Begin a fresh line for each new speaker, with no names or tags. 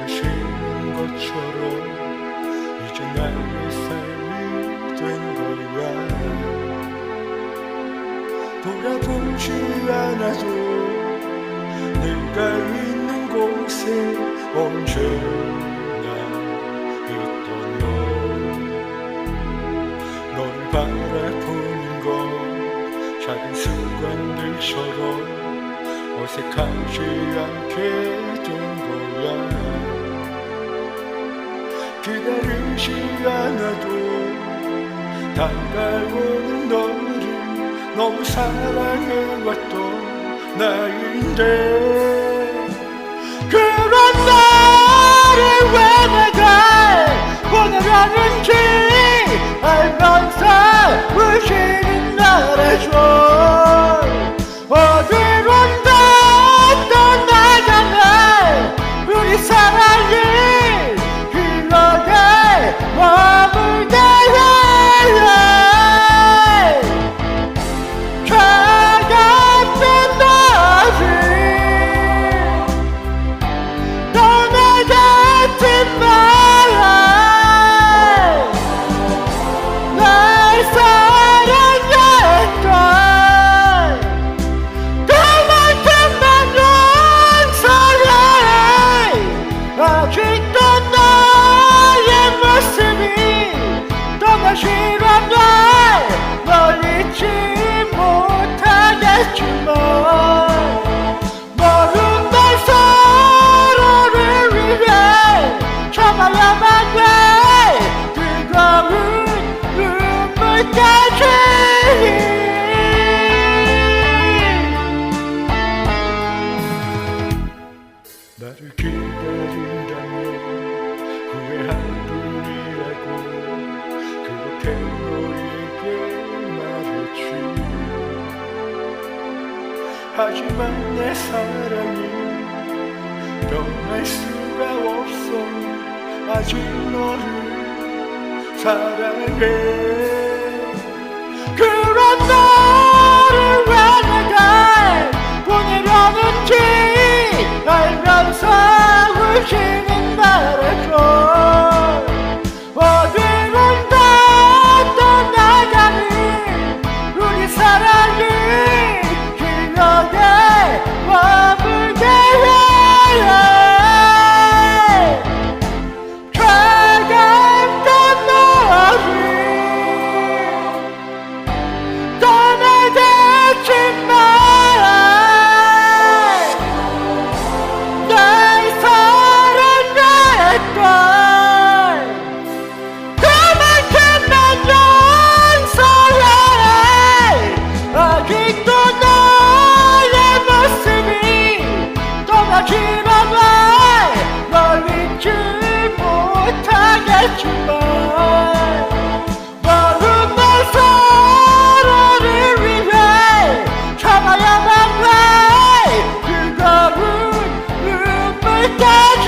보내신 것처럼 이제 나의 삶이 된 거야. 돌아보지 않아도 내가 있는 곳에 언제나 있던 너 너를 바라보는 건 작은 순간들처럼 어색하지 않게 된 거야. 기다리지 않아도 다가오는 너를 너무 사랑해왔던 나인데 하지만 내 사랑이 변할 수가 없어. 아직 너를 사랑해. 그런 너를 왜 내가 보내려는지 알면서 울지는 지나가 널 잊지 못하겠지만 너는 사랑을 위해 참아야만 해. 그거는 눈물까지